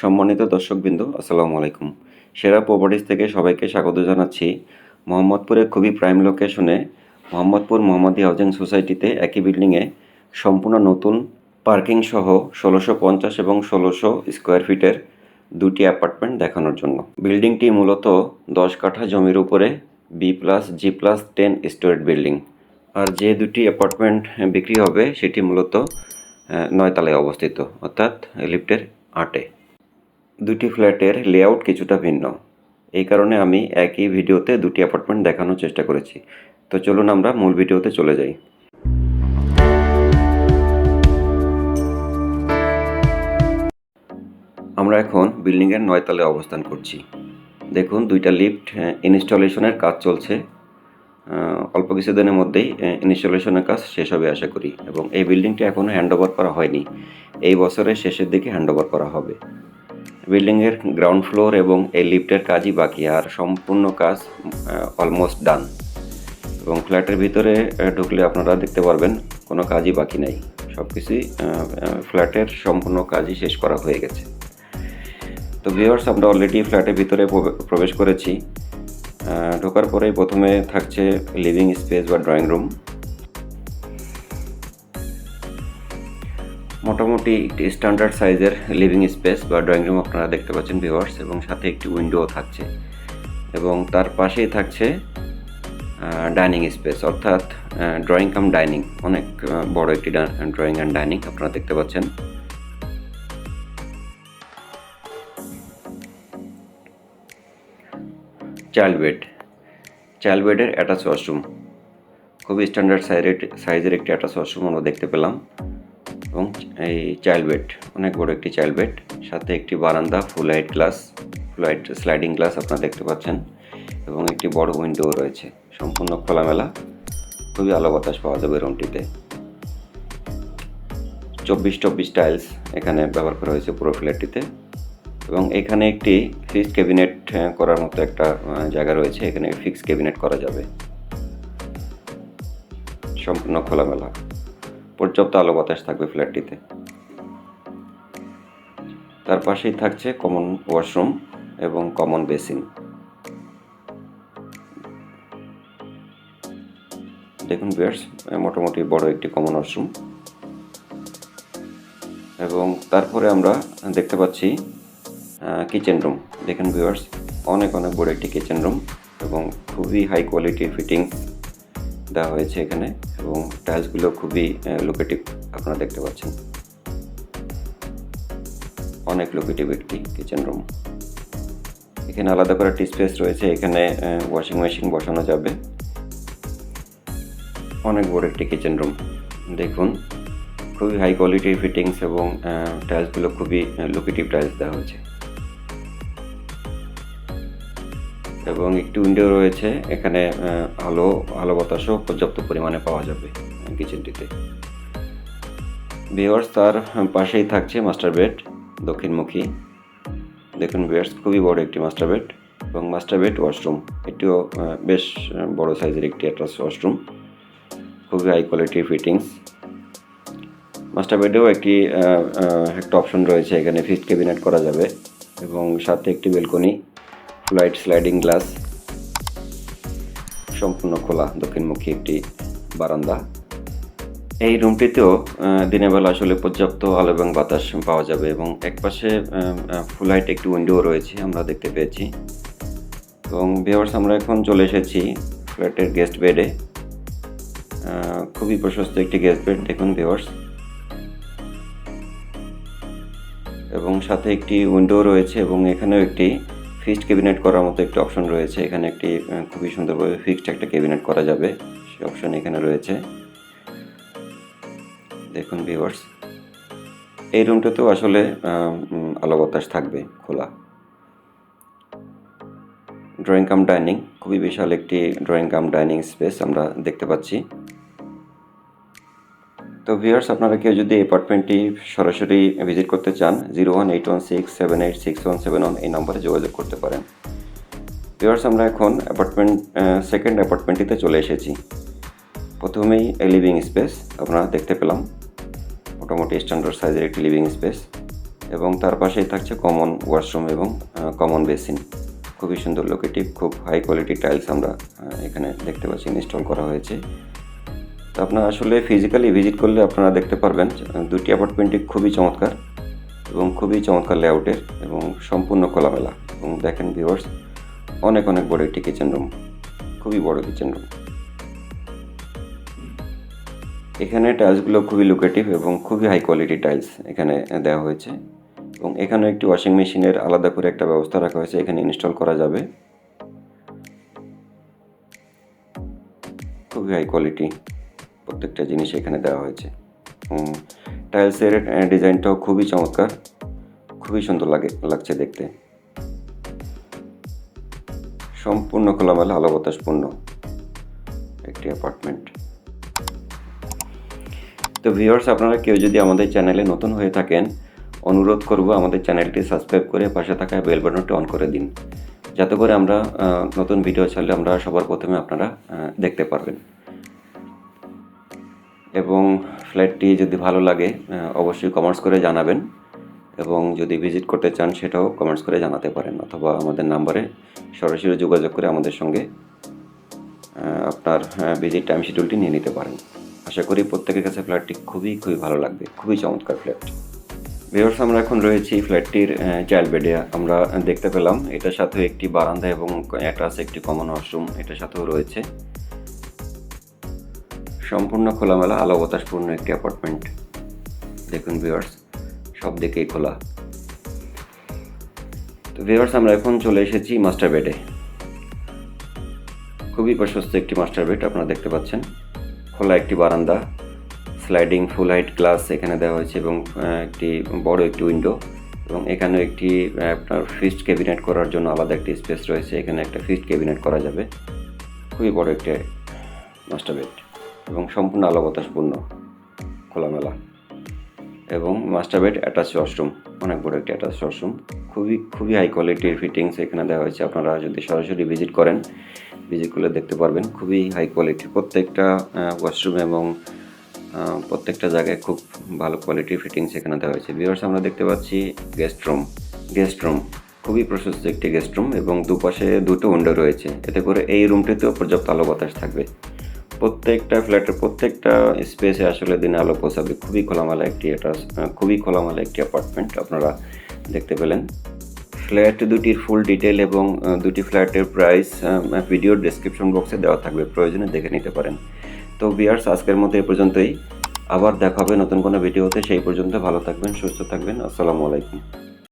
সম্মানিত দর্শকবৃন্দ, আসসালামু আলাইকুম। সেরা প্রপার্টিস থেকে সবাইকে স্বাগত জানাচ্ছি। মোহাম্মদপুরের খুবই প্রাইম লোকেশনে মোহাম্মদপুর মোহাম্মদী হাউজিং সোসাইটিতে একই বিল্ডিংয়ে সম্পূর্ণ নতুন পার্কিং সহ ষোলোশো পঞ্চাশ এবং ষোলোশো স্কোয়ার ফিটের দুটি অ্যাপার্টমেন্ট দেখানোর জন্য। বিল্ডিংটি মূলত দশ কাঠা জমির উপরে B plus G plus ten storied building আর যে দুটি অ্যাপার্টমেন্ট বিক্রি হবে, সেটি মূলত নয়তলায় অবস্থিত, অর্থাৎ লিফটের আটে। দুটি ফ্ল্যাটের লেআউট কিছুটা ভিন্ন। এই কারণে আমি একই ভিডিওতে দুটি অ্যাপার্টমেন্ট দেখানোর চেষ্টা করেছি। তো চলুন আমরা মূল ভিডিওতে চলে যাই। আমরা এখন বিল্ডিংয়ের নয়তলে অবস্থান করছি। দেখুন, দুইটা লিফট ইনস্টলেশনের কাজ চলছে। অল্প কিছুদিনের মধ্যেই ইনস্টলেশনের কাজ শেষ হবে আশা করি। এবং এই বিল্ডিংটি এখনও হ্যান্ডওভার করা হয়নি। এই বছরের শেষের দিকে হ্যান্ডওভার করা হবে। বিল্ডিংয়ের গ্রাউন্ড ফ্লোর এবং এই লিফটের কাজই বাকি, আর সম্পূর্ণ কাজ অলমোস্ট ডান এবং ফ্ল্যাটের ভিতরে ঢুকলে আপনারা দেখতে পারবেন, কোনো কাজই বাকি নাই। সব কিছুই ফ্ল্যাটের সম্পূর্ণ কাজই শেষ করা হয়ে গেছে। তো ভিউয়ার্স আমরা অলরেডি ফ্ল্যাটের ভিতরে প্রবে- প্রবেশ করেছি। ঢোকার পরেই প্রথমে থাকছে লিভিং স্পেস বা ড্রয়িং রুম মোটামুটি একটি স্ট্যান্ডার্ড সাইজের লিভিং স্পেস বা ড্রয়িং রুম আপনারা দেখতে পাচ্ছেন ভিউয়ার্স এবং সাথে একটি উইন্ডো থাকছে। এবং তার পাশেই থাকছে ডাইনিং স্পেস অর্থাৎ ড্রয়িং কাম ডাইনিং অনেক বড় একটি ড্রয়িং অ্যান্ড ডাইনিং আপনারা দেখতে পাচ্ছেন। চাইল্ড বেড চাইল্ড বেডের অ্যাটাচ ওয়াশরুম খুবই স্ট্যান্ডার্ড সাইজের সাইজের একটি অ্যাটাচ ওয়াশরুম আমরা দেখতে পেলাম। এবং এই চাইল্ড বেড অনেক বড় একটি চাইল্ড বেড সাথে একটি বারান্দা full height glass full height sliding glass আপনারা দেখতে পাচ্ছেন, এবং একটি বড় উইন্ডো রয়েছে, সম্পূর্ণ খোলামেলা, খুবই আলো বাতাস পাওয়া যাবে রুমটিতে চব্বিশ চব্বিশ টাইলস এখানে ব্যবহার করা হয়েছে পুরো ফ্ল্যাটটিতে, এবং এখানে একটি ফিক্স ক্যাবিনেট করার মতো একটা জায়গা রয়েছে, এখানে ফিক্স ক্যাবিনেট করা যাবে। সম্পূর্ণ খোলামেলা। পর্যাপ্ত আলো বাতাস থাকবে ফ্ল্যাটটিতে। তার পাশেই থাকছে কমন ওয়াশরুম এবং কমন বেসিন দেখুন বিয়ার্স মোটামুটি বড় একটি কমন ওয়াশরুম এবং তারপরে আমরা দেখতে পাচ্ছি কিচেন রুম দেখেন ভিউয়ার্স অনেক অনেক বড় একটি কিচেন রুম এবং খুবই হাই কোয়ালিটির ফিটিং দেওয়া হয়েছে এখানে এবং টাইলসগুলো খুবই লোকেটিভ আপনারা দেখতে পাচ্ছেন। অনেক লোকেটিভ একটি কিচেন রুম এখানে আলাদা করে একটি স্পেস রয়েছে, এখানে ওয়াশিং মেশিন বসানো যাবে। অনেক বড় একটি কিচেন রুম দেখুন, খুবই হাই কোয়ালিটির ফিটিংস এবং টাইলসগুলো খুবই লোকেটিভ টাইলস দেওয়া হয়েছে। এবং একটি উইন্ডো রয়েছে, এখানে আলো আলো বাতাসও পর্যাপ্ত পরিমাণে পাওয়া যাবে কিচেনটিতে বিয়ার্স তার পাশেই থাকছে মাস্টার বেড দক্ষিণমুখী। দেখুন বিয়ার্স খুবই বড় একটি মাস্টার বেড এবং মাস্টার বেড ওয়াশরুম এটিও বেশ বড় সাইজের একটি অ্যাটাচ ওয়াশরুম খুবই হাই কোয়ালিটির ফিটিংস মাস্টার বেডেও একটি একটা অপশন রয়েছে, এখানে ফিক্সড ক্যাবিনেট করা যাবে এবং সাথে একটি বেলকনি লাইট স্লাইডিং গ্লাস সম্পূর্ণ খোলা, দক্ষিণমুখী একটি বারান্দা। এই রুমটিতেও দিনের বেলা আসলে পর্যাপ্ত আলো এবং বাতাস পাওয়া যাবে এবং একপাশে ফুল হাইট একটি উইন্ডো রয়েছে, আমরা দেখতে পেয়েছি। এবং ভিওয়ার্স আমরা এখন চলে এসেছি ফ্ল্যাটের গেস্ট বেডে খুবই প্রশস্ত একটি গেস্ট বেড দেখুন ভিওয়ার্স এবং সাথে একটি উইন্ডো রয়েছে এবং এখানেও একটি ফিক্সড ক্যাবিনেট করার মতো একটি অপশন রয়েছে। এখানে একটি খুবই সুন্দরভাবে ফিক্সড একটা ক্যাবিনেট করা যাবে। সেই অপশন এখানে রয়েছে। দেখুন ভিউয়ার্স এই রুমটাতেও আসলে আলো বাতাস থাকবে খোলা। ড্রয়িং কাম ডাইনিং খুবই বিশাল একটি ড্রয়িং কাম ডাইনিং স্পেস আমরা দেখতে পাচ্ছি। তো ভিউয়ার্স আপনারা কেউ যদি অ্যাপার্টমেন্টটি সরাসরি ভিজিট করতে চান zero one eight one six seven eight six one seven one এই নম্বরে যোগাযোগ করতে পারেন। ভিউয়ার্স আমরা এখন অ্যাপার্টমেন্ট সেকেন্ড অ্যাপার্টমেন্টটিতে চলে এসেছি। প্রথমেই এই লিভিং স্পেস আপনারা দেখতে পেলাম। মোটামুটি স্ট্যান্ডার্ড সাইজের একটি লিভিং স্পেস এবং তার পাশেই থাকছে কমন ওয়াশরুম এবং কমন বেসিন খুবই সুন্দর লোকেটিভ খুব হাই কোয়ালিটি টাইলস আমরা এখানে দেখতে পাচ্ছি ইনস্টল করা হয়েছে। তো আপনারা আসলে ফিজিক্যালি ভিজিট করলে আপনারা দেখতে পারবেন দুটি অ্যাপার্টমেন্টই খুবই চমৎকার এবং খুবই চমৎকার লেআউটের এবং সম্পূর্ণ খোলামেলা এবং দেখেন ভিউয়ার্স অনেক অনেক বড় একটি কিচেন রুম খুবই বড় কিচেন রুম এখানে টাইলসগুলো খুবই লোকেটিভ এবং খুবই হাই কোয়ালিটি টাইলস এখানে দেওয়া হয়েছে এবং এখানে একটি ওয়াশিং মেশিনের আলাদা করে একটা ব্যবস্থা রাখা হয়েছে, এখানে ইনস্টল করা যাবে। খুবই হাই কোয়ালিটি প্রত্যেকটা জিনিস এখানে দেওয়া হয়েছে। টাইলসের ডিজাইনটাও খুবই চমৎকার। খুবই সুন্দর লাগে, লাগছে দেখতে। সম্পূর্ণ খোলামেলা আলো বাতাসপূর্ণ একটি অ্যাপার্টমেন্ট তো ভিউয়ার্স আপনারা কেউ যদি আমাদের চ্যানেলে নতুন হয়ে থাকেন, অনুরোধ করব আমাদের চ্যানেলটি সাবস্ক্রাইব করে পাশে থাকা বেল বাটনটি অন করে দিন। যাতে করে আমরা নতুন ভিডিও ছাড়লে আমরা সবার প্রথমে আপনারা দেখতে পারবেন। এবং ফ্ল্যাটটি যদি ভালো লাগে অবশ্যই কমেন্টস করে জানাবেন এবং যদি ভিজিট করতে চান, সেটাও কমেন্টস করে জানাতে পারেন অথবা আমাদের নাম্বারে সরাসরি যোগাযোগ করে আমাদের সঙ্গে আপনার ভিজিট টাইম শিডিউলটি নিয়ে নিতে পারেন। আশা করি প্রত্যেকের কাছে ফ্ল্যাটটি খুবই খুবই ভালো লাগবে। খুবই চমৎকার ফ্ল্যাট ভিউয়ার্স আমরা এখন রয়েছি ফ্ল্যাটটির চাইল্ড বেডে আমরা দেখতে পেলাম, এটার সাথে একটি বারান্দা এবং আছে একটি কমন ওয়াশরুম এটার সাথেও রয়েছে। সম্পূর্ণ খোলামেলা আলো বাতাসপূর্ণ একটি অ্যাপার্টমেন্ট দেখুন ভিউয়ার্স সব দিকেই খোলা। তো ভিওয়ার্স আমরা এখন চলে এসেছি মাস্টার বেডে খুবই প্রশস্ত একটি মাস্টার বেড আপনারা দেখতে পাচ্ছেন। খোলা একটি বারান্দা স্লাইডিং ফুল হাইট গ্লাস এখানে দেওয়া হয়েছে এবং একটি বড় একটি উইন্ডো এবং এখানে একটি আপনার ফিস্ট ক্যাবিনেট করার জন্য আলাদা একটি স্পেস রয়েছে। এখানে একটা ফিস্ট ক্যাবিনেট করা যাবে। খুবই বড় একটি মাস্টার বেড এবং সম্পূর্ণ আলো বাতাসপূর্ণ খোলামেলা। এবং মাস্টার বেড অ্যাটাচ ওয়াশরুম অনেক বড় একটি অ্যাটাচ ওয়াশরুম খুবই খুবই হাই কোয়ালিটির ফিটিংস এখানে দেওয়া হয়েছে। আপনারা যদি সরাসরি ভিজিট করেন ভিজিট করলে দেখতে পারবেন খুবই হাই কোয়ালিটির প্রত্যেকটা ওয়াশরুম এবং প্রত্যেকটা জায়গায় খুব ভালো কোয়ালিটির ফিটিংস এখানে দেওয়া হয়েছে। ভিউয়ার্স আমরা দেখতে পাচ্ছি গেস্ট রুম গেস্ট রুম খুবই প্রশস্ত একটি গেস্ট রুম এবং দুপাশে দুটো উইন্ডো রয়েছে। এতে করে এই রুমটিতেও পর্যাপ্ত আলো বাতাস থাকবে। প্রত্যেকটা ফ্ল্যাটের প্রত্যেকটা স্পেসে আসলে দিনে আলো পৌঁছাবে। খুবই খোলামেলা একটি এটা খুবই খোলামেলা একটি অ্যাপার্টমেন্ট আপনারা দেখতে পেলেন। ফ্ল্যাট দুটির ফুল ডিটেল এবং দুটি ফ্ল্যাটের প্রাইস ভিডিওর ডেসক্রিপশন বক্সে দেওয়া থাকবে। প্রয়োজনে দেখে নিতে পারেন। তো বিয়ার্স আজকের মতো এই পর্যন্তই। আবার দেখা হবে নতুন কোনো ভিডিওতে সেই পর্যন্ত ভালো থাকবেন, সুস্থ থাকবেন। আসসালামু আলাইকুম।